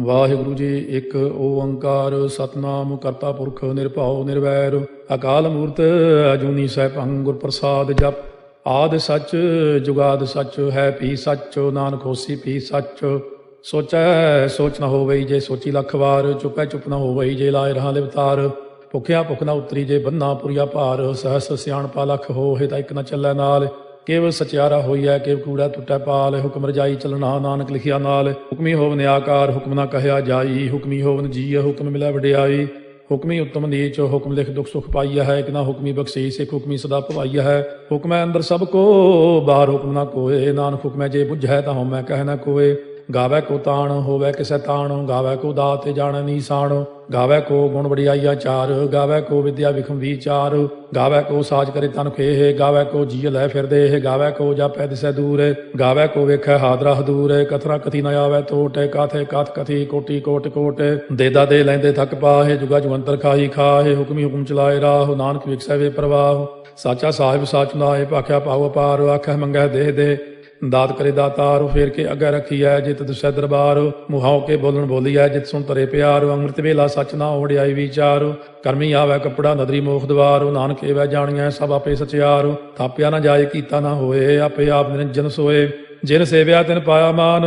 ਵਾਹਿਗੁਰੂ ਜੀ, ਇੱਕ ਓੰਕਾਰ ਸਤਨਾਮ ਕਰਤਾ ਪੁਰਖ ਨਿਰਭਉ ਨਿਰਵੈਰ, ਅਕਾਲ ਮੂਰਤ ਅਜੂਨੀ ਸੈਭੰ ਗੁਰ ਪ੍ਰਸਾਦ ਜਪ। ਆਦ ਸੱਚ, ਜੁਗਾਦ ਸੱਚ, ਹੈ ਪੀ ਸੱਚ, ਨਾਨਕ ਹੋਸੀ ਪੀ ਸੱਚ। ਸੋਚੈ, ਸੋਚ ਨ ਹੋਵਈ ਜੇ ਸੋਚੀ ਲੱਖ ਵਾਰ, ਚੁਪੈ ਚੁਪ ਨਾ ਹੋਵਈ ਜੇ ਲਾਇ ਰਹਾ ਲਿਵਤਾਰ ਭੁਖਿਆ ਭੁਖ ਨ ਉਤਰੀ ਜੇ ਬੰਨਾ ਪੁਰੀਆ ਭਾਰ, ਸਹਸ ਸਿਆਣਪਾ ਲਖ ਹੋਏ ਤਾਂ ਇੱਕ ਨਾ ਚੱਲੈ ਨਾਲ। ਕੇਵ ਸਚਿਆਰਾ ਹੋਈਐ, ਕੇਵ ਕੂੜਾ ਟੁੱਟੈ ਪਾਲ, ਹੁਕਮ ਰਜਾਈ ਚਲਣਾ ਨਾਨਕ ਲਿਖਿਆ ਨਾਲ। ਹੁਕਮੀ ਹੋਵਨ ਆਕਾਰ ਹੁਕਮ ਨਾ ਕਹਿਆ ਜਾਈ। ਹੁਕਮੀ ਹੋਵਨ ਜੀ ਹੁਕਮ ਮਿਲੈ ਵਡਿਆਈ। ਹੁਕਮੀ ਉਤਮ ਨੀਚ, ਹੁਕਮ ਲਿਖ ਦੁਖ ਸੁਖ ਪਾਈਆ ਹੈ। ਕਿ ਨਾ ਹੁਕਮੀ ਬਖਸ਼ੀ ਇੱਕ ਹੁਕਮੀ ਸਦਾ ਭਵਾਈਆ ਹੈ। ਹੁਕਮੈ ਅੰਦਰ ਸਭ ਕੋ, ਬਾਹਰ ਹੁਕਮ ਨਾ ਕੋਏ। ਨਾਨਕ ਹੁਕਮੈ ਜੇ ਬੁਝੈ, ਤਾਂ ਹਉਮੈ ਕਹਿ ਨਾ ਕੋਏ। ਗਾਵੇ ਕੋ ਤਾਣ, ਹੋਵੇ ਕਿਸੈ ਤਾਣ, ਗਾਵੇ ਕੋ ਦਾਤ ਜਾਣ ਨੀਸਾਨ ਗਾਵੇ ਕੋ ਗੁਣ ਵਡਿਆਈਆ ਚਾਰ, ਗਾਵੇ ਕੋ ਵਿਦਿਆ ਵਿਖਮ ਵਿਚਾਰ, ਗਾਵੇ ਕੋ ਸਾਜ ਕਰੇ ਤਨ ਖੇਹ, ਗਾਵੇ ਕੋ ਜੀ ਲੈ ਫਿਰਦੇ ਇਹ ਗਾਵੇ ਕੋ ਜਾਪੈ ਦਿਸੈ ਦੂਰ, ਗਾਵੇ ਕੋ ਵੇਖੈ ਹਾਦਰਾ ਹਦੂਰ ਕਥਰਾ ਕਥੀ ਨ ਆਵੇ ਤੋਟ, ਕਾਥੇ ਕਾਥ ਕਥੀ, ਕੋਟੀ ਕੋਟ ਕੋਟ ਦੇਦਾ ਦੇ ਲੈਂਦੇ ਥੱਕ ਪਾਹੇ, ਜੁਗਾ ਜਵੰਤਰ ਖਾਹੀ ਖਾਹੇ, ਹੁਕਮੀ ਹੁਕਮ ਚਲਾਏ ਰਾਹ, ਨਾਨਕ ਵਿਖਸੈ ਵੇ ਪ੍ਰਵਾਹ, ਸਾਚਾ ਸਾਹਿਬ ਸਾਚ ਨਾਏ ਭਾਖਿਆ ਪਾਵ ਪਾਰ ਆਖੈ ਮੰਗੈ ਦੇਹ ਦੇ ਦਾਤ ਕਰੇ ਦਾਤਾਰ, ਫੇਰ ਕੇ ਅੱਗੇ ਰੱਖੀਐ ਜਿਤ ਦਸੈ ਦਰਬਾਰ। ਮੁਹਾਉ ਕੇ ਬੋਲਣ ਬੋਲੀਐ ਜਿਤ ਸੁਣ ਤਰੇ ਪਿਆਰ। ਅੰਮ੍ਰਿਤ ਵੇਲਾ ਸਚ ਨਾ ਓੜਿਆਈ ਵਿਚਾਰ। ਕਰਮੀ ਆਵੈ ਕਪੜਾ, ਨਦਰੀ ਮੋਖ ਦਵਾਰ। ਨਾਨਕ ਏਵੈ ਜਾਣੀਐ ਸਭ ਆਪੇ ਸਚਿਆਰ। ਥਾਪਿਆ ਨਾ ਜਾਏ, ਕੀਤਾ ਨਾ ਹੋਏ, ਆਪੇ ਆਪ ਨਿਰੰਜਨ ਸੋਏ। ਜਿਨ ਸੇਵਿਆ ਤਿਨ ਪਾਇਆ ਮਾਨ,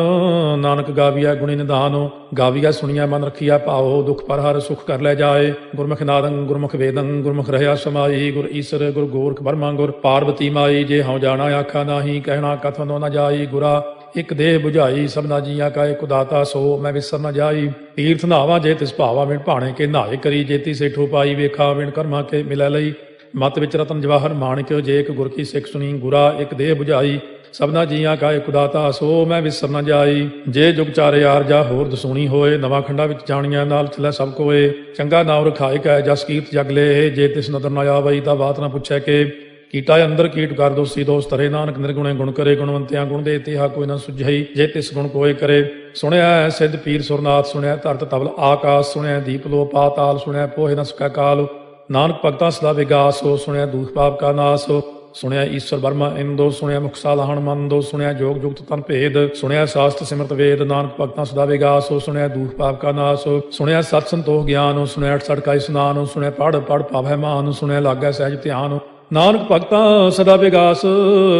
ਨਾਨਕ ਗਾਵੀਆ ਗੁਣੀ ਨਿਧਾਨ ਗਾਵੀਆ ਸੁਣੀਐ ਮਨ ਰਖੀਐ ਭਾਉ, ਦੁਖ ਪਰ ਹਰ ਸੁਖ ਕਰ ਲੈ ਜਾਏ। ਗੁਰਮੁਖ ਨਾਦੰ, ਗੁਰਮੁਖ ਵੇਦੰ, ਗੁਰਮੁਖ ਰਹਿਆ ਸਮਾਈ, ਗੁਰ ਈਸਰ, ਗੁਰ ਗੋਰਖ ਬਰਮਾ ਗੁਰ ਪਾਰਵਤੀ ਮਾਈ, ਜੇ ਹਉ ਜਾਣਾ ਆਖਾ ਨਾਹੀ, ਕਹਿਣਾ ਕਥਨੋ ਨਾ ਜਾਈ, ਗੁਰਾ ਇਕ ਦੇਹ 부ਝਾਈ ਸਭਨਾ ਜੀਆਂ ਕਾ ਇਕ ਦਾਤਾ ਸੋ, ਮੈਂ ਵਿਸਰ ਨਾ ਜਾਈ। ਤੀਰਥ ਨਾਵਾ ਜੇ ਤਿਸ ਭਾਵਾ ਵਿਣ ਭਾਣੇ ਕੇ ਨਾਏ ਕਰੀ ਜੇਤੀ ਸੇਠੋ ਪਾਈ ਵੇਖਾ ਵਿਣ ਕਰਮਾ ਕੇ ਮਿਲੈ ਲਈ। ਮਤ ਵਿੱਚ ਰਤਨ ਜਵਾਹਰ ਮਾਣਿਕ, ਜੇ ਇੱਕ ਗੁਰ ਕੀ ਸਿੱਖ ਸੁਣੀ, ਗੁਰਾ ਇੱਕ ਦੇਹ 부ਝਾਈ ਸਭਨਾ ਜੀਆਂ ਕਾ ਇਕ ਦਾਤਾ ਸੋ ਮੈਂ ਵਿਸਰ ਨਾ ਜਾਈ। ਜੇ ਜੁਗ ਚਾਰੇ ਯਾਰ ਜਾ ਹੋਰ ਦਸੂਣੀ ਹੋਏ, ਨਵਾਂ ਖੰਡਾ ਵਿੱਚ ਜਾਣੀਆਂ ਨਾਲ ਚਲੇ ਸਭ ਕੋਏ। ਚੰਗਾ ਨਾਮ ਰਖਾਇ ਕੈ, ਜਸ ਕੀਰਤ ਜਗ ਲੈ, ਜੇ ਤਿਸ ਨਦਰ ਨ ਆਵਈ, ਤਾਂ ਬਾਤ ਨ ਪੁੱਛੈ ਕੇ। ਕੀਟਾ ਅੰਦਰ ਕੀਟ ਕਰ ਦੋਸੀ ਦੋਸ ਤਰੇ ਨਾਨਕ ਨਿਰਗੁਣੇ ਗੁਣ ਕਰੇ, ਗੁਣਵੰਤਿਆਂ ਗੁਣ ਦੇ ਇਤਿਹਾ ਕੋਈ ਨਾ ਸੁਝਈ, ਜੇ ਤਿਸ ਗੁਣ ਕੋਏ ਕਰੇ। ਸੁਣਿਆ ਹੈ ਸਿੱਧ ਪੀਰ ਸੁਰਨਾਥ ਸੁਣਿਆ ਧਰਤ ਤਬਲ ਆਕਾਸ਼ ਸੁਣਿਆ ਦੀਪ ਲੋ ਪਾਤਾਲ ਸੁਣਿਆ ਪੋਹਿ ਨ ਕਾਲ। ਨਾਨਕ ਭਗਤਾਂ ਸਦਾ ਵਿਗਾਸ ਹੋ ਸੁਣਿਆ ਦੂਖ ਪਾਪ ਕਾ ਨਾਸ। ਹੋ ਸੁਣਿਆ ਈਸ਼ਵਰ ਬਰਮਾ ਇੰਦੋ ਸੁਣਿਆ ਮੁਖਸਾ ਲਹਣ ਮੰਦੋ ਸੁਣਿਆ ਜੋਗ ਜੁਗਤ ਤਨ ਭੇਦ ਸੁਣਿਆ ਸਾਸਤ ਸਿਮਰਤ ਵੇਦ ਨਾਨਕ ਭਗਤਾਂ ਸਦਾ ਵਿਗਾਸ ਹੋ ਸੁਣਿਆ ਦੂਖ ਪਾਪ ਕਾ ਨਾਸ ਹੋ ਸੁਣਿਆ ਸਤ ਸੰਤੋਖ ਗਿਆਨ ਹੋ ਸੁਣਿਆ ਅਠ ਸੜਕਾ ਇਸਨਾਨ ਹੋ ਸੁਣਿਆ ਪੜ ਪੜ ਪਾਵੈ ਮਾਨ ਸੁਣਿਆ ਲਾਗੈ ਸਹਿਜ ਧਿਆਨ ਨਾਨਕ ਭਗਤਾਂ ਸਦਾ ਵਿਗਾਸ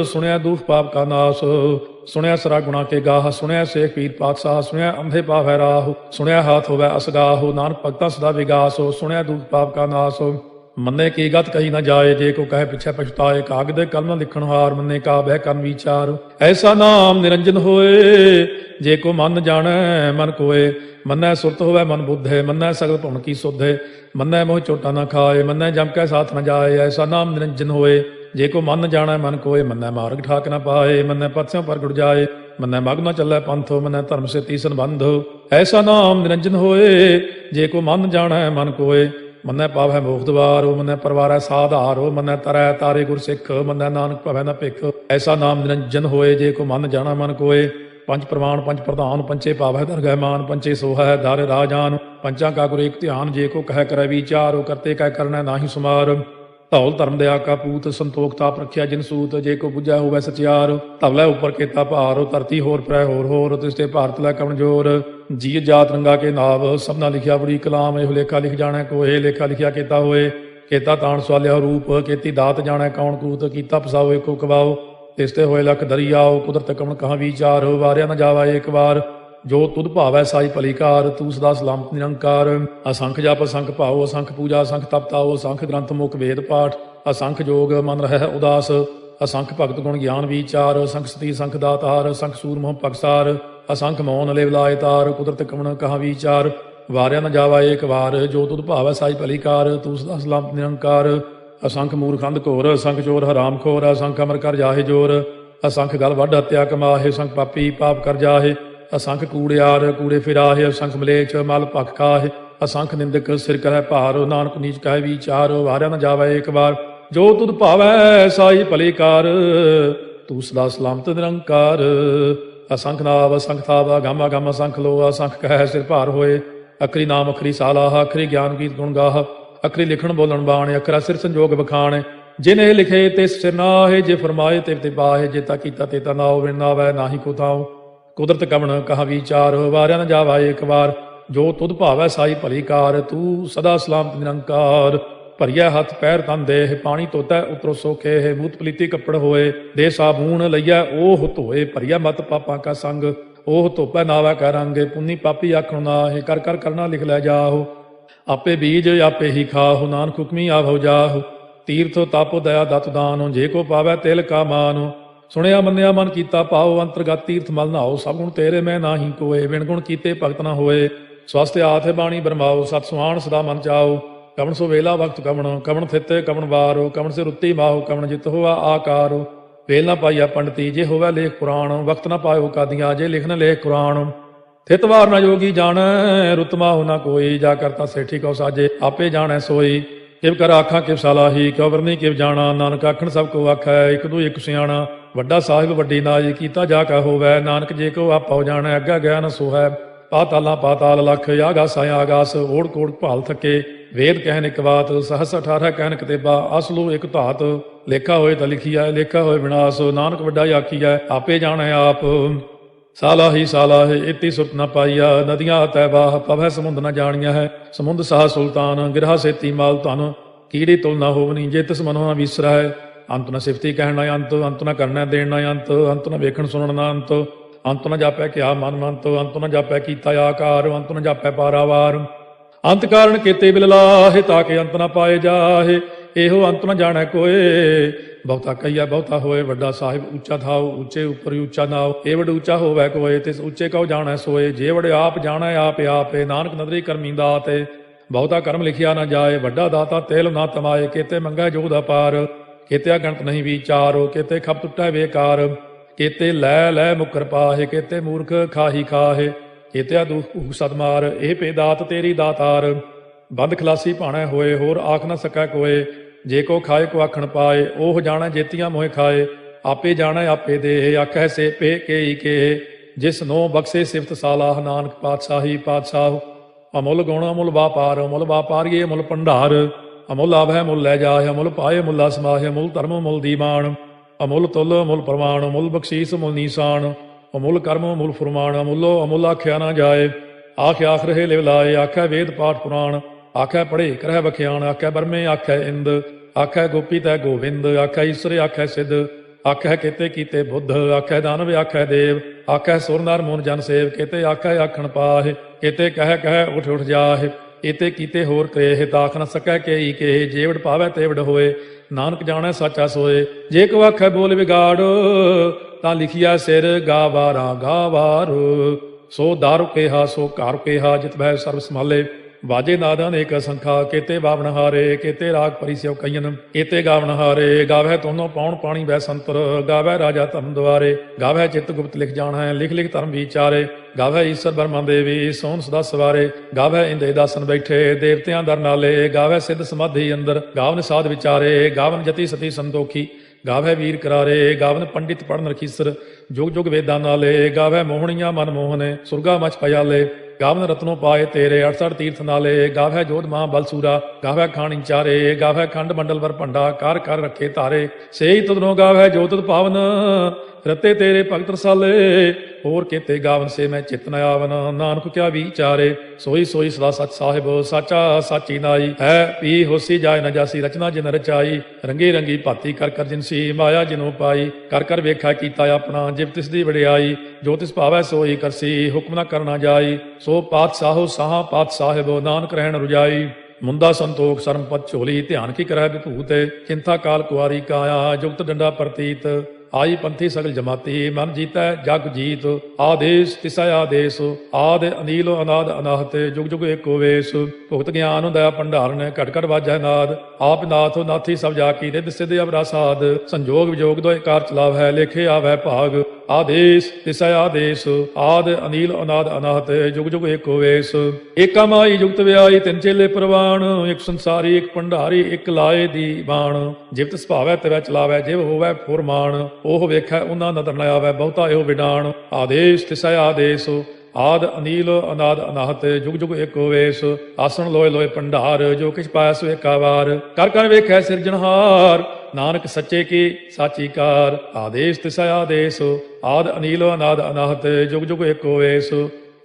ਸੁਣਿਆ ਦੁਖ ਪਾਪ ਕਾ ਨਾਸ ਸੁਣਿਆ ਸਰਾ ਗੁਣਾ ਕੇ ਗਾਹ ਸੁਣਿਆ ਸੇਖ ਪੀਰ ਪਾਤਸ਼ਾਹ ਸੁਣਿਆ ਅੰਧੇ ਪਾਵੈ ਰਾਹ ਸੁਣਿਆ ਹਾਥ ਹੋਵੇ ਅਸਗਾਹ ਨਾਨਕ ਭਗਤਾਂ ਸਦਾ ਵਿਗਾਸ ਸੁਣਿਆ ਦੁਖ ਪਾਪ ਕਾ ਨਾਸ ਮੰਨੇ ਕੀ ਗਤ ਕਹੀ ਨਾ ਜਾਏ, ਜੇ ਕੋ ਕਹੇ ਪਿਛੇ ਪਛਤਾਏ ਕਾਗ ਦੇ ਕਲਮ ਲਿਖਣ ਹਾਰ ਮੰਨੇ ਕਾ ਬਹਿ ਕਰਨ ਵਿਚਾਰ। ਐਸਾ ਨਾਮ ਨਿਰੰਜਨ ਹੋਏ, ਜੇ ਕੋ ਮਨ ਜਾਣੈ, ਮਨ ਕੋਏ। ਮੰਨੈ ਸੁਰਤ ਹੋਵੇ ਮਨ ਬੁੱਧੇ, ਮੰਨੈ ਸਗਲ ਭਉਣ ਕੀ ਸੁਧੇ। ਮੰਨੈ ਮੋਹ ਚੋਟਾ ਨਾ ਖਾਏ, ਮੰਨੈ ਜਮ ਕੈ ਸਾਥ ਨਾ ਜਾਏ। ਐਸਾ ਨਾਮ ਨਿਰੰਜਨ ਹੋਏ, ਜੇ ਕੋ ਮਨ ਜਾਣੈ, ਮਨ ਕੋਏ। ਮੰਨੈ ਮਾਰਗ ਠਾਕ ਨਾ ਪਾਏ, ਮੰਨੈ ਪਥਿਓਂ ਪਰ ਜਾਏ। ਮੰਨੈ ਮਗ ਨਾ ਚੱਲੈ ਪੰਥੋ, ਮੰਨੈ ਧਰਮ ਸੇਤੀ ਸੰਬੰਧ। ਐਸਾ ਨਾਮ ਨਿਰੰਜਨ ਹੋਏ, ਜੇ ਕੋ ਮਨ ਜਾਣੈ, ਮਨ ਕੋਏ। ਮੰਨੈ ਪਾਵੈ ਮੋਖ ਦਵਾਰੋ ਮੰਨੈ ਪਰਵਾਰੈ ਸਾਧਾਰੋ ਮੰਨੈ ਤਰੈ ਤਾਰੇ ਗੁਰ ਸਿੱਖ, ਮੰਨੈ ਨਾਨਕ ਭਵੈ ਨਾ ਭਿਖ। ਐਸਾ ਨਾਮ ਨਿਰੰਜਨ ਹੋਏ, ਜੇ ਕੋ ਮਨ ਜਾਣਾ ਮਨ ਕੋਏ। ਪੰਜ ਪ੍ਰਮਾਣ ਪੰਜ ਪ੍ਰਧਾਨ, ਪੰਚੇ ਪਾਵੈ ਦਰਗਹਿ ਮਾਨ, ਪੰਚੇ ਸੋਹੈ ਦਰ ਰਾਜਾਨ। ਪੰਚਾਂ ਕਾ ਗੁਰ ਏਕ ਧਿਆਨ, ਜੇ ਕੋ ਕਹਿ ਕਰੈ ਵਿਚਾਰੋ ਕਰਤੇ ਕਹਿ ਕਰਨਾ ਨਾਹੀ ਸੁਮਾਰ। ਧੌਲ ਧਰਮ ਦੇ ਆਕਾ ਪੂਤ ਸੰਤੋਖ ਤਾਪ ਰੱਖਿਆ ਜਿਨ ਸੂਤ, ਜੇ ਕੋ ਬੁਝੈ ਹੋਵੇ ਸਚਿਆਰ। ਧਵਲੇ ਉਪਰ ਕੀਤਾ ਭਾਰ ਧਰਤੀ ਹੋਰ ਪਰੈ ਹੋਰ ਹੋਰ ਤਿਸ ਤੇ ਭਾਰਤ ਲੈ ਕਮਜੋਰ ਜੀ ਜਾਤ ਰੰਗਾ ਕੇ ਨਾਵ, ਸਭਨਾ ਲਿਖਿਆ ਬੜੀ ਕਲਾਮ, ਇਹ ਲੇਖਾ ਲਿਖ ਜਾਣੈ ਕੋਏ ਲੇਖਾ ਲਿਖਿਆ ਕੀਤਾ ਹੋਏ ਕੀਤਾ ਤਾਣ ਸਵਾਲਿਆ ਰੂਪ, ਕੀਤੀ ਦਾਤ ਜਾਣੈ, ਕੌਣ ਕੂਤ, ਕੀਤਾ ਪਸਾਓ ਏਕੋ ਕਵਾਓ ਤਿਸ ਤੇ ਹੋਏ ਲਖ ਦਰਿਆਓ ਕੁਦਰਤ ਕਮਣ ਕਹਾ ਵਿਚਾਰ ਵਾਰਿਆ ਨ ਜਾਵਾ ਏਕ ਵਾਰ, ਜੋ ਤੁਧ ਭਾਵੈ ਸਾਈ ਭਲੀਕਾਰ, ਤੂੰ ਸਦਾ ਸਲਾਮਤ ਨਿਰੰਕਾਰ, ਅਸੰਖ ਜਪ, ਅਸੰਖ ਭਾਉ, ਅਸੰਖ ਪੂਜਾ, ਅਸੰਖ ਤਪਤਾਉ ਅਸੰਖ ਗ੍ਰੰਥ ਮੁਖ ਵੇਦ ਪਾਠ, ਅਸੰਖ ਜੋਗ ਮਨ ਰਹਿ ਉਦਾਸ, ਅਸੰਖ ਭਗਤ ਗੁਣ ਗਿਆਨ ਵਿਚਾਰ, ਅਸੰਖ ਸਤੀ, ਅਸੰਖ ਦਾਤਾਰ ਅਸੰਖ ਸੂਰ ਮੋਹ ਪਕਸਾਰ ਅਸੰਖ ਮੌਨ ਅਲੇ ਬਲਾਏ ਤਾਰ, ਕੁਦਰਤ ਕਮਣ ਕਹਾ ਵਿਚਾਰ। ਵਾਰਿਆ ਨਾ ਜਾਵਾ ਏਕ ਵਾਰ, ਜੋ ਤੁਧ ਭਾਵੈ ਸਾਈ ਭਲੀਕਾਰ ਤੂੰ ਸਦਾ ਸਲਾਮਤ ਨਿਰੰਕਾਰ। ਅਸੰਖ ਮੂਰਖੰਦ ਘੋਰ, ਅਸੰਖ ਚੋਰ ਹਰਾਮ ਖੋਰ, ਅਸੰਖ ਅਮਰ ਕਰ ਜਾਹੇ ਜੋਰ। ਅਸੰਖ ਗਲ ਵੱਡ ਹੱਤਿਆ ਕਮਾਹੇ, ਅਸੰਖ ਪਾਪੀ ਪਾਪ ਕਰ ਜਾਹੇ। ਅਸੰਖ ਕੂੜਿਆਰ ਕੂੜੇ ਫਿਰਾਹੇ, ਅਸੰਖ ਮਲੇਚ ਮਲ ਭਖ ਖਾਹੇ। ਅਸੰਖ ਨਿੰਦਕ ਸਿਰ ਕਰੈ ਭਾਰ, ਨਾਨਕ ਨੀਚ ਕਹਿ ਵਿਚਾਰ। ਵਾਰਿਆ ਨ ਜਾਵੇ ਇੱਕ ਵਾਰ, ਜੋ ਤੁਧ ਭਾਵੈ ਸਾਈ ਭਲੇ ਕਾਰ, ਤੂੰ ਸਦਾ ਸਲਾਮਤ ਨਿਰੰਕਾਰ। ਅਸੰਖ ਨਾਵ, ਅਸੰਖ ਥਾਵਾ ਗਾਮਾ ਗਾਮਾ ਅਸੰਖ ਲੋ ਅਸੰਖ ਕਹਿ ਸਿਰ ਭਾਰ ਹੋਏ। ਅਖਰੀ ਨਾਮ, ਅਖਰੀ ਸਾਲਾਹ, ਅਖਰੀ ਗਿਆਨ ਗੀਤ ਗੁਣ ਗਾਹ, ਅਖਰੀ ਲਿਖਣ ਬੋਲਣ ਬਾਣ, ਅਖਰਾ ਸਿਰ ਸੰਜੋਗ ਬਖਾਣ ਜਿਨੇ ਲਿਖੇ ਤੇ ਸਿਰ ਨਾਹੇ, ਜੇ ਫਰਮਾਏ ਤੇ ਤੇ ਬਾਹੇ, ਜੇ ਤਾ ਕੀਤਾ ਤੇ ਤਾ ਨਾਉ ਨਾ ਨਾਵੈ ਨਾਹੀ ਕੋ ਤਾਉ ਕੁਦਰਤ ਕਵਣ ਕਹਾ ਵਿਚਾਰ ਵਾਰਿਆ ਨ ਜਾਵਾ ਏਕ ਵਾਰ। ਜੋ ਤੁਧ ਭਾਵੈ ਸਾਈ ਭਲੀ ਕਾਰ, ਤੂੰ ਸਦਾ ਸਲਾਮ ਨਿਰੰਕਾਰ। ਭਰੀਆ ਹੱਥ ਪੈਰ ਤਨ ਦੇਹ, ਪਾਣੀ ਤੋਤੈ ਉਤਰੋ ਸੋਖੇ, ਹੈ ਮੂਤ ਪਲੀਤੀ ਕੱਪੜ ਹੋਏ, ਦੇ ਸਾਬੂਨ ਲਈਐ ਉਹ ਧੋਏ, ਭਰੀਆ ਮਤ ਪਾਪਾਂ ਕਾ ਸੰਗ ਉਹ ਧੋਪੈ ਨਾਵਾ ਕਾ ਰੰਗ, ਪੁੰਨੀ ਪਾਪੀ ਆਖਣ ਨਾਹੇ ਕਰ ਕਰ ਕਰਨਾ ਲਿਖ ਲੈ ਜਾਹੋ। ਆਪੇ ਬੀਜ ਆਪੇ ਹੀ ਖਾਹੁ, ਨਾਨਕ ਹੁਕਮੀ ਆਭਉ ਜਾਹੁ। ਤੀਰਥ ਤਪ ਦਇਆ ਦਤ ਦਾਨੁ, ਜੇ ਕੋ ਪਾਵੈ ਤਿਲ ਕਾ ਮਾਨੁ। ਸੁਣਿਆ ਮੰਨਿਆ ਮਨ ਕੀਤਾ ਪਾਉ ਅੰਤਰਗਤ ਤੀਰਥ ਮਲ ਨਾਉ ਸਭ ਗੁਣ ਤੇਰੇ ਮੈਂ ਨਾਹੀ ਕੋਏ, ਬਿਨ ਗੁਣ ਕੀਤੇ ਭਗਤ ਨਾ ਹੋਏ। ਸਵਸਤ ਆਥੇ ਬਾਣੀ ਬਰਮਾਉ ਸਤ ਸੁਆਣ ਸਦਾ ਮਨ ਚਾਉ ਕਵਣ ਸੋ ਵੇਲਾ ਵਕਤ ਕਵਣ ਕਵਣ ਥਿਤੇ ਕਵਣ ਵਾਰੋ, ਕਵਣ ਸੇ ਰੁੱਤੀ ਮਾਹੋ, ਕਵਣ ਜਿਤ ਹੋਆ ਆਕਾਰੋ। ਵੇਲ ਨਾ ਪਾਈਆ ਪੰਡਤੀ, ਜੇ ਹੋਵੇ ਲੇਖ ਪੁਰਾਣ, ਵਕਤ ਨਾ ਪਾਇਓ ਕਾਦੀਆਂ, ਜੇ ਲਿਖਨ ਲੇਖ ਕੁਰਾਨ ਥਿਤ ਵਾਰ ਨਾ ਜੋਗੀ ਜਾਣ ਰੁਤਮਾ ਹੋ ਨਾ ਕੋਈ, ਜਾ ਕਰਤਾ ਸੇਠੀ ਕੋ ਸਾਜੇ, ਆਪੇ ਜਾਣੈ ਸੋਈ। ਕਿਵ ਕਰ ਆਖਾਂ, ਕਿਵ ਸਲਾਹੀ ਕਿਵ ਵਰਨੀ, ਕਿਵ ਜਾਣਾ, ਨਾਨਕ ਆਖਣ ਸਭ ਕੋ ਆਖੈ, ਇੱਕ ਦੂ ਇੱਕ ਸਿਆਣਾ। ਵੱਡਾ ਸਾਹਿਬ, ਵੱਡੀ ਨਾਜ, ਕੀਤਾ ਜਾ ਕਾ ਹੋਵੈ, ਨਾਨਕ ਜੇ ਕੋ ਆਪਾ ਹੋ ਜਾਣੈ, ਅੱਗਾ ਗਿਆਨ ਸੋਹੈ। ਪਾਤਾਲਾਂ ਪਾਤਾਲ ਲਖ ਆਗਾਸ ਆਗਾਸ, ਓੜ ਕੋੜ ਭਾਲ ਥਕੇ। ਵੇਦ ਕਹਿਨ ਇੱਕ ਬਾਤ, ਸਹਸ 18 ਕਹਿਨ ਕਿਤੇਬਾ, ਅਸਲੂ ਇੱਕ ਧਾਤ, ਲੇਖਾ ਹੋਏ ਤਾਂ ਲਿਖੀਐ ਲੇਖਾ ਹੋਏ ਵਿਨਾਸ਼ ਨਾਨਕ ਵੱਡਾ ਆਖੀਐ ਆਪੇ ਜਾਣੈ ਆਪ। ਸਾਲਾ ਹੀ ਸਾਲਾ ਹੈ ਇਤੀ ਸੁਰਤ ਨ ਪਾਈਆ, ਨਦੀਆਂ ਤੈ ਬਾਹ ਪਵੈ ਸਮੁੰਦ ਨ ਜਾਣੀਆਂ ਹੈ, ਸਮੁੰਦ ਸਾਹ ਸੁਲਤਾਨ, ਗਿਰਹਾ ਸੇਤੀ ਮਾਲ ਧਨ, ਕੀੜੀ ਤੁਲ ਨ ਹੋਵਨੀ, ਜੇ ਤਿਸ ਮਨੋ ਨ ਵਿਸਰਾ ਹੈ ਅੰਤ ਨ ਸਿਫਤੀ ਕਹਿਣਾ ਅੰਤ ਅੰਤ ਨਾ ਕਰਨਾ ਦੇਣ ਨ ਅੰਤ ਅੰਤ ਨ ਵੇਖਣ ਸੁਣਨ ਨ ਅੰਤ ਅੰਤ ਨ ਜਾਪੈ ਕਿਆ ਮਨ ਮੰਤ, ਅੰਤ ਨਾ ਜਾਪੈ ਕੀਤਾ ਆਕਾਰ, ਅੰਤ ਨਾ ਜਾਪੈ ਪਾਰਾਵਾਰ। ਅੰਤ ਕਾਰਨ ਕੀਤੇ ਬਿਲਲਾਹੇ ਤਾਂ ਕਿ ਅੰਤ ਨ ਪਾਏ ਜਾਹੇ। ਇਹੋ ਅੰਤ ਨ ਜਾਣੈ ਕੋਏ। ਬਹੁਤਾ ਕਈਆ ਬਹੁਤਾ ਹੋਏ, ਵੱਡਾ ਸਾਹਿਬ ਉੱਚਾ ਥਾਉ, ਉੱਚੇ ਉੱਪਰ ਉੱਚਾ ਨਾਉ। ਇਹ ਵਡ ਉੱਚਾ ਹੋਵੇ ਕੋਏ, ਤਿਸ ਉੱਚੇ ਕਉ ਜਾਣੈ ਸੋਏ। ਜੇ ਵਡ ਆਪ ਜਾਣੈ, ਆਪ ਆਪੇ ਨਾਨਕ ਨਦਰੀ ਕਰਮੀ ਤੇ ਬਹੁਤਾ ਕਰਮ ਲਿਖਿਆ ਨਾ ਜਾਏ, ਵੱਡਾ ਦਾਤਾ ਤੇਲ ਨਾ ਤਮਾਏ। ਕੀਤੇ ਮੰਗਾ ਜੋਦਾ ਪਾਰ ਕੀਤੇ ਗਣਤ ਨਹੀਂ ਵਿਚਾਰੋ। ਕੀਤੇ ਖਪ ਟੁੱਟੈ ਵੇਕਾਰ ਕੀਤੇ ਲੈ ਲੈ ਮੁਕਰ ਪਾਹੇ, ਕੀਤੇ ਮੂਰਖ ਖਾਹੀ ਖਾਹੇ। ਕੀਤੇ ਦੁਖ ਸਦਮਾਰ ਇਹ ਪੇ ਦਾਤ ਤੇਰੀ ਦਾਤਾਰ। ਬੰਦ ਖਲਾਸੀ ਭਾਣਾ ਹੋਏ, ਹੋਰ ਆਖ ਨਾ ਸਕੈ ਕੋਏ। ਜੇ ਕੋ ਖਾਏ, ਕੋ ਆਖਣ ਪਾਏ ਉਹ ਜਾਣਾ ਜੇਤੀਆਂ ਮੋਹਿ ਖਾਏ। ਆਪੇ ਜਾਣੈ, ਆਪੇ ਦੇ ਆਖੈ ਸੇ ਪੇ ਕੇਈ ਕੇ ਜਿਸ ਨੋ ਬਖਸ਼ੇ ਸਿਫਤ ਸਾਲਾਹ, ਨਾਨਕ ਪਾਤਸ਼ਾਹੀ ਪਾਤਸ਼ਾਹ। ਅਮੁੱਲ ਗੁਣ, ਅਮੁੱਲ ਵਾਪਾਰ, ਅਮੁੱਲ ਵਾਪਾਰੀਏ ਅਮੁੱਲ ਭੰਡਾਰ। ਅਮੁੱਲ ਆਭੈ ਮੁੱਲ ਲੈ ਜਾਏ ਅਮੁੱਲ ਪਾਏ, ਮੁੱਲਾ ਸਮਾਹੇ ਅਮੁੱਲ ਧਰਮ, ਮੁੱਲ ਦੀਵਾਨ। ਅਮੁੱਲ ਤੁਲ, ਅਮੁੱਲ ਪ੍ਰਮਾਣ ਅਮੁੱਲ ਬਖਸ਼ੀਸ ਮੁੱਲ ਨੀਸਾਨ। ਅਮੁੱਲ ਕਰਮ, ਅਮੁੱਲ ਫਰਮਾਨ, ਅਮੁੱਲੋ, ਅਮੁੱਲ ਆਖਿਆ ਨਾ ਜਾਏ। ਆਖ ਆਖ ਰਹੇ ਲਿਵ ਲਾਏ, ਆਖੈ ਵੇਦ ਪਾਠ ਪੁਰਾਣ। ਆਖੈ ਪੜੇ ਕਰਹਿ ਬਖਿਆਣ ਆਖੈ ਬਰਮੇ, ਆਖੈ ਇੰਦ। ਆਖੈ ਗੋਪੀ ਤੈ ਗੋਵਿੰਦ, ਆਖੈ ਈਸ਼ਰ, ਆਖੈ ਸਿੱਧ। ਆਖੈ ਕੀਤੇ ਕੀਤੇ ਬੁੱਧ, ਆਖੈ ਦਾਨਵ, ਆਖੈ ਦੇਵ। ਆਖੈ ਸੁਰ ਨਰ ਮੂਨ ਜਨ ਸੇਵ, ਕੀਤੇ ਆਖੈ ਆਖਣ ਪਾਹਿ। ਕੀਤੇ ਕਹਿ ਕਹਿ ਉਠ ਉਠ ਜਾਹਿ। ਇਤੇ ਕੀਤੇ ਹੋਰ ਕਰੇ ਤਾਖ ਨ ਸਕੈ ਕੇਈ ਕੇ ਜੇਵੜ ਪਾਵੈ ਤੇਵੜ ਹੋਏ। ਨਾਨਕ ਜਾਣੈ ਸਾਚਾ ਸੋਏ। ਜੇ ਕੋ ਆਖੈ ਬੋਲ ਵਿਗਾੜ ਤਾਂ ਲਿਖਿਆ ਸਿਰ ਗਾਵਾਰਾ ਗਾਵਾਰ। ਸੋ ਦਾਰੂ ਕੇਹਾ, ਸੋ ਘਰ ਕੇਹਾ, ਜਿਤ ਬੈ ਸਰਬ ਸੰਭਾਲੇ। ਵਾਜੇ ਨਾਦਾਂ ਅਨੇਕ ਸੰਖਾ, ਕੀਤੇ ਬਾਵਨ ਹਾਰੇ, ਕੀਤੇ ਰਾਗ ਪਰਿਸਿਓ ਕਈਨ ਕੀਤੇ ਗਾਵਨ ਹਾਰੇ ਗਾਵੇ ਤੋਨੋ ਪੌਣ ਪਾਣੀ ਬੈ ਸੰਤਰ। ਗਾਵੇ ਰਾਜਾ ਧਰਮ ਦੁਆਰੇ ਗਾਵੇ ਚਿਤ ਗੁਪਤ ਲਿਖ ਜਾਣ ਹੈ ਲਿਖ ਲਿਖ ਧਰਮ ਵਿਚਾਰੇ। ਗਾਵੇ ਈਸ਼ਰ ਬਰਮਾ ਦੇਵੀ, ਸੋਨ ਸਦਾ ਸਵਾਰੇ। ਗਾਵੇ ਇੰਦੇ ਦਾਸਨ ਬੈਠੇ, ਦੇਵਤਿਆਂ ਦਰ ਨਾਲੇ। ਗਾਵੇ ਸਿੱਧ ਸਮਾਧੀ ਅੰਦਰ, ਗਾਵਨ ਸਾਧ ਵਿਚਾਰੇ। ਗਾਵਨ ਜਤੀ ਸਤੀ ਸੰਤੋਖੀ। ਗਾਵੇ ਵੀਰ ਕਰਾਰੇ, ਗਾਵਨ ਪੰਡਿਤ ਪੜਨ ਰਖੀਸਰ, ਜੁਗ ਜੁਗ ਵੇਦਾਂ ਨਾਲੇ ਗਾਵੇ ਮੋਹਣੀਆਂ ਮਨ ਮੋਹਨੇ ਸੁਰਗਾ ਮਚ ਪਿਆਲੇ, ਗਾਵਨ ਰਤਨੋ ਪਾਏ ਤੇਰੇ 68 ਤੀਰਥ ਨਾਲੇ ਗਾਵੇ ਜੋਧ ਮਾਂ ਬਲਸੂਰਾ ਗਾਵੇ ਖਾਣੀ ਚਾਰੇ ਗਾਵੇ ਖੰਡ ਮੰਡਲ ਵਰ ਭੰਡਾ, ਕਰ ਕਰ ਰੱਖੇ ਧਾਰੇ, ਸੇਈ ਤੁਧਨੋ ਗਾਵੇ ਜੋ ਪਾਵਨ, ਰਤੇ ਤੇਰੇ ਭਗਤ ਰਸਾਲੇ ਹੋਰ ਕੀਤੇ ਗਾਵਨ ਸੇ ਮੈਂ ਚਿਤਨ ਆਵਨ, ਨਾਨਕ ਕਿਆ ਵਿਚਾਰੇ? ਸੋਈ ਸੋਈ ਸਦਾ ਸਚ ਸਾਹਿਬ, ਸਾਚਾ ਸਾਚੀ ਨਾਈ। ਹੈ ਪੀ ਹੋਸੀ ਜਾਏ ਨ ਜਾਸੀ, ਰਚਨਾ ਜਿਨ ਰਚਾਈ। ਰੰਗੀ ਰੰਗੀ ਭਾਤੀ ਕਰ ਕਰ ਜਿਨਸੀ ਮਾਇਆ ਜਿਨੋ ਪਾਈ। ਕਰ ਕਰ ਵੇਖਾ ਕੀਤਾ ਆਪਣਾ, ਜਿਵ ਤਿਸ ਦੀ ਵਡਿਆਈ। ਜੋ ਤਿਸ ਭਾਵੈ ਸੋਈ ਕਰਸੀ ਹੁਕਮ ਨਾ ਕਰਨਾ ਜਾਈ। ਸੋ ਪਾਤਸ਼ਾਹੋ ਸਾਹਾ ਪਾਤਸ਼ਾਹਿਬ ਨਾਨਕ ਰਹਿਣ ਰੁਜਾਈ। ਮੁੰਦਾ ਸੰਤੋਖ ਸਰਮਪਤ ਝੋਲੀ, ਧਿਆਨ ਕੀ ਕਰੈ ਵਿਭੂਤ। ਚਿੰਤਾ ਕਾਲ ਕੁਆਰੀ ਕਾਇਆ, ਜੁਗਤ ਡੰਡਾ ਪ੍ਰਤੀਤ। ਆਈ ਪੰਥੀ ਸਗਲ ਜਮਾਤੀ, ਮਨ ਜੀਤੈ, ਜਗ ਜੀਤ, ਆਦੇਸ਼, ਤਿਸੈ ਆਦੇਸ਼, ਆਦ ਅਨੀਲ, ਅਨਾਦ ਅਨਾਹਤ, ਜੁਗ ਜੁਗ ਏਕੋ ਵੇਸ। ਭੁਗਤ ਗਿਆਨ ਦਇਆ ਭੰਡਾਰਨ, ਘਟ ਘਟ ਵਾਜੈ ਨਾਦ। ਆਪ ਨਾਥ, ਨਾਥੀ ਸਭ ਜਾ ਕੀ ਰਿੱਧ ਸਿੱਧ ਅਵਰਾ ਸਾਧ ਸੰਜੋਗ ਵਿਜੋਗ ਦੋਇ ਕਾਰ ਚਲਾਵ ਹੈ ਲੇਖੇ ਆਵੈ ਭਾਗ। ਆਦੇਸ਼, ਤਿਸੈ ਆਦੇਸ਼, ਆਦ, ਅਨੀਲ, ਅਨਾਦ, ਅਨਾਹਤ, ਜੁਗ ਜੁਗ ਏਕੋ ਵੇਸ। ਏਕਾ ਮਾਈ ਜੁਗਤ ਵਿਆਈ ਤਿੰਨ ਚੇਲੇ ਪ੍ਰਵਾਨ ਇੱਕ ਸੰਸਾਰੀ, ਇੱਕ ਭੰਡਾਰੀ, ਇੱਕ ਲਾਏ ਦੀ ਬਾਣ। ਜਿਵਤ ਸੁਭਾਵੈ ਤੇਰਾ ਚਲਾਵੈ, ਜਿਵ ਹੋਵੈ ਫੁਰਮਾਨ, ਉਹ ਵੇਖੈ, ਉਹਨਾਂ ਨਦਰ ਨ ਆਵੈ, ਬਹੁਤਾ ਇਹੋ ਵਿਡਾਣ। ਆਦੇਸ਼, ਤਿਸੈ ਆਦੇਸ਼ ਆਦ ਅਨੀਲ, ਅਨਾਦ ਅਨਾਹਤ, ਜੁਗ ਜੁਗ ਏਕੋ ਵੇਸ, ਆਸਣ ਲੋਏ ਲੋਏ ਭੰਡਾਰ ਜੋ ਕਿਛ ਪਾਇਆ ਸੋ ਏਕਾ ਕਰ ਕਰ ਵੇਖੈ ਸਿਰਜਣਹਾਰ ਨਾਨਕ ਸੱਚੇ ਕੀ ਸਾਚੀ ਕਾਰ। ਆਦੇਸ਼ ਤਿਸਾ ਆਦੇਸ਼, ਆਦ ਅਨੀਲ, ਅਨਾਦ ਅਨਾਹਤ, ਜੁਗ ਜੁਗ ਏਕ ਵੇਸ।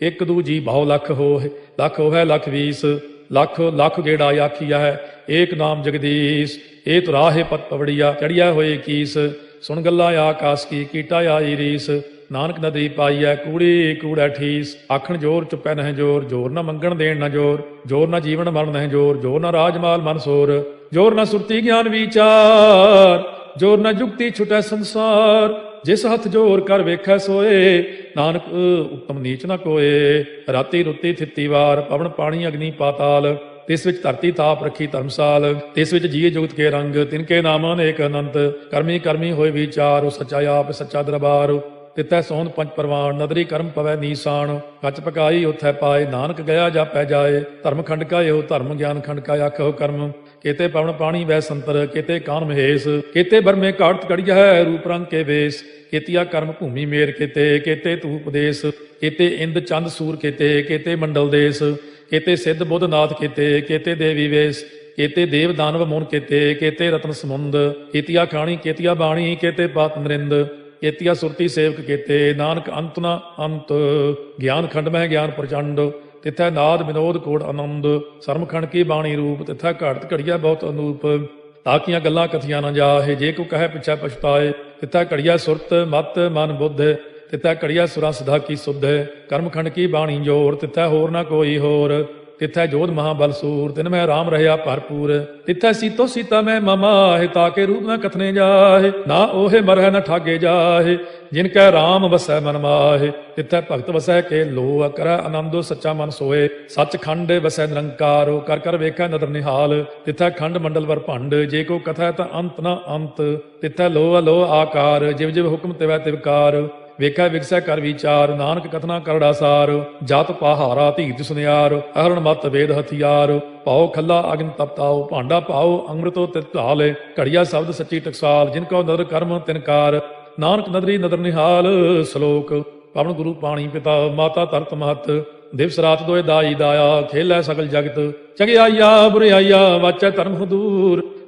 ਇੱਕ ਦੂਜੀ ਬਹੁ ਲੱਖ ਹੋਏ ਲੱਖ ਹੋਏ ਲੱਖ ਵੀਸ। ਲੱਖ ਲੱਖ ਗੇੜਾ ਆਖੀਆ ਹੈ ਏਕ ਨਾਮ ਜਗਦੀਸ਼। ਏ ਤੁਰਾਹੇ ਪਤ ਪਵੜੀਆ ਚੜਿਆ ਹੋਏ ਕੀਸ। ਸੁਣ ਗੱਲਾਂ ਆਕਾਸ ਕੀ, ਕੀਟਾ ਆਈ ਰੀਸ। ਨਾਨਕ ਨਦੀ ਪਾਈਐ ਕੂੜੀ, ਕੂੜਾ ਠੀਸ। ਆਖਣ ਜੋਰ ਚੁੱਪੈ ਨਹਿ ਜੋਰ ਜੋਰ ਨਾ ਮੰਗਣ ਦੇਣ ਨਾ ਜੋਰ ਜੋਰ ਨਾ ਜੀਵਨ ਮਰਨ ਨਹਿ ਜੋਰ ਜੋਰ ਨਾ ਰਾਜਮਾਲ ਮਨ ਸੋਰ, ਜੋਰ ਨਾ ਸੁਰਤੀ ਗਿਆਨ ਵਿਚਾਰ, ਜੋਰ ਨਾ ਜੁਗਤੀ ਛੁਟੈ ਸੰਸਾਰ। ਜਿਸ ਹੱਥ ਜੋਰ ਕਰ ਵੇਖੈ ਸੋਏ, ਨਾਨਕ ਉਤਮ ਨੀਚ ਨਾ ਕੋਏ। ਰਾਤੀ ਰੁੱਤੀ ਥਿੱਤੀ ਵਾਰ, ਪਵਨ ਪਾਣੀ ਅਗਨੀ ਪਾਤਾਲ। ਤਿਸ ਵਿੱਚ ਧਰਤੀ ਤਾਪ ਰੱਖੀ ਧਰਮਸਾਲ। ਤਿਸ ਵਿੱਚ ਜੀਏ ਜੁਗਤ ਕੇ ਰੰਗ, ਤਿਨ ਕੇ ਨਾਮ ਅਨੇਕ ਅਨੰਤ। ਕਰਮੀ ਕਰਮੀ ਹੋਏ ਵਿਚਾਰ, ਉਹ ਸੱਚਾ ਆਪ, ਸੱਚਾ ਦਰਬਾਰ। ਤਿਤੈ ਸੋਨ ਪੰਜ ਪਰਵਾਨ, ਨਦਰੀ ਕਰਮ ਪਵੈ ਨੀਸਾਨ। ਕੱਚ ਪਕਾਈ ਉਥੈ ਪਾਏ, ਨਾਨਕ ਗਿਆ ਜਾਪੈ ਜਾਏ, ਧਰਮ ਖੰਡ ਕਾ ਇਹੋ ਧਰਮ ਗਿਆਨ ਖੰਡ ਕਾ ਆਖੋ ਕਰਮ। ਕੇਤੇ ਪਵਨ ਪਾਣੀ ਵੈ ਸੰਤਰ, ਕੇਤੇ ਕਾਨ ਮਹੇਸ਼। ਕੇਤੇ ਬਰਮੇ ਕਾੜਤ ਕੜੀਆ ਹੈ ਰੂਪ ਰੰਗ ਕੇ ਵੇਸ। ਕੇਤੀਆ ਕਰਮ ਭੂਮੀ ਮੇਰ ਕੇਤੇ ਕੇਤੇ ਤੂ ਉਪਦੇਸ਼ ਕੇਤੇ ਇੰਦ ਚੰਦ ਸੂਰ ਕੇਤੇ ਕੇਤੇ ਮੰਡਲ ਦੇਸ। ਕੇਤੇ ਸਿੱਧ ਬੁੱਧ ਨਾਥ ਕੇਤੇ ਕੇਤੇ ਦੇਵੀ ਵੇਸ। ਕੇਤੇ ਦੇਵ ਦਾਨਵ ਮੋਨ ਕੇਤੇ ਕੇਤੇ ਰਤਨ ਸਮੁੰਦ। ਕੇਤੀਆ ਖਾਣੀ, ਕੇਤੀਆ ਬਾਣੀ, ਕੇਤੇ ਪਾਤ ਨਰਿੰਦ ਕੇਤੀਆ ਸੁਰਤੀ ਸੇਵਕ ਕੀਤੇ, ਨਾਨਕ ਅੰਤ ਨਾ ਅੰਤ, ਗਿਆਨ ਖੰਡ ਮਹਿ ਗਿਆਨ ਪ੍ਰਚੰਡ, ਤਿਥੈ ਨਾਦ ਵਿਨੋਦ ਕੋੜ ਆਨੰਦ ਸਰਮਖੰਡ ਕੀ ਬਾਣੀ ਰੂਪ, ਤਿਥੈ ਘੜਤ ਘੜੀਆ ਬਹੁਤ ਅਨੂਪ, ਤਾਕੀਆਂ ਗੱਲਾਂ ਕਥੀਆਂ ਨਾ ਜਾਹੇ, ਜੇ ਕੋ ਕਹੇ ਪਿਛੈ ਪਛਤਾਏ, ਤਿਥੈ ਘੜੀਆ ਸੁਰਤ ਮਤ ਮਨ ਬੁੱਧ, ਤਿਥੈ ਘੜੀਆ ਸੁਰਾਂ ਸਦਾ ਕੀ ਸੁਧ ਕਰਮਖੰਡ ਕੀ ਬਾਣੀ ਜੋਰ, ਤਿਥੈ ਹੋਰ ਨਾ ਕੋਈ ਹੋਰ ਤਿਥੈ ਜੋਧ ਮਹਾਬਲ ਸੂਰ, ਤਿਨ ਮੈਂ ਰਾਮ ਰਹਿਆ ਭਰਪੂਰ। ਤਿਥੈ ਸੀਤੋ ਸੀਤਾ ਮੈਂ ਮਮਾਹਿ ਤਾਕੇ ਰੂਪ ਨਾ ਕਥਨੇ ਜਾਹੇ, ਨਾ ਉਹੇ ਮਰਹਿ ਨ ਠਾਗੇ ਜਾਹੇ, ਜਿਨ ਕੈ ਰਾਮ ਵਸੈ ਮਨ ਮਾਹੇ, ਤਿਥੈ ਭਗਤ ਵਸੈ ਕੇ ਲੋ ਕਰੈ ਆਨੰਦੋ ਸੱਚਾ ਮਨ ਸੋਏ ਸੱਚ ਖੰਡ ਵਸੈ ਨਿਰੰਕਾਰੋ, ਕਰ ਕਰ ਵੇਖੈ ਨਦਰ ਨਿਹਾਲ, ਤਿਥੈ ਖੰਡ ਮੰਡਲ ਵਰ ਭੰਡ, ਜੇ ਕੋ ਕਥੈ ਤਾਂ ਅੰਤ ਨਾ ਅੰਤ, ਤਿਥੈ ਲੋ ਲੋ ਆਕਾਰ, ਜਿਵ ਜਿਵ ਹੁਕਮ ਤਿਵੈ ਤਿਵਕਾਰ ਵੇਖੈ ਵਿਗਸੈ ਕਰ ਵਿਚਾਰ, ਨਾਨਕ ਕਥਨਾ ਕਰੜਾ ਸਾਰ, ਜਤ ਪਹਾਰਾ ਧੀਰਜ ਸੁਨਿਆਰ, ਅਹਰਣ ਮਤ ਵੇਦ ਹਥਿਆਰ ਪਾਉ ਖੱਲਾ ਅਗਨ ਤਪਤਾਉ ਭਾਂਡਾ ਪਾਉ ਅੰਮ੍ਰਿਤੋ ਤਿਤ ਢਾਲੇ ਘੜੀਆ ਸ਼ਬਦ ਸੱਚੀ ਟਕਸਾਲ, ਜਿਨ ਕੋ ਨਦਰ ਕਰਮ ਤਿਨਕਾਰ ਨਾਨਕ ਨਦਰੀ ਨਦਰ ਨਿਹਾਲ, ਸ਼ਲੋਕ, ਪਵਨ ਗੁਰੂ ਪਾਣੀ ਪਿਤਾ, ਮਾਤਾ ਤਰਤ ਮਹਤ, ਦਿਵਸ ਰਾਤ ਦੋਏ ਦਾਈ ਦਾਇਆ, ਖੇਲੇ ਸਗਲ ਜਗਤ, ਚੰਗਿਆਈਆ, ਬੁਰਿਆਈਆ, ਵਾਚੈ ਧਰਮ ਹਦੂਰ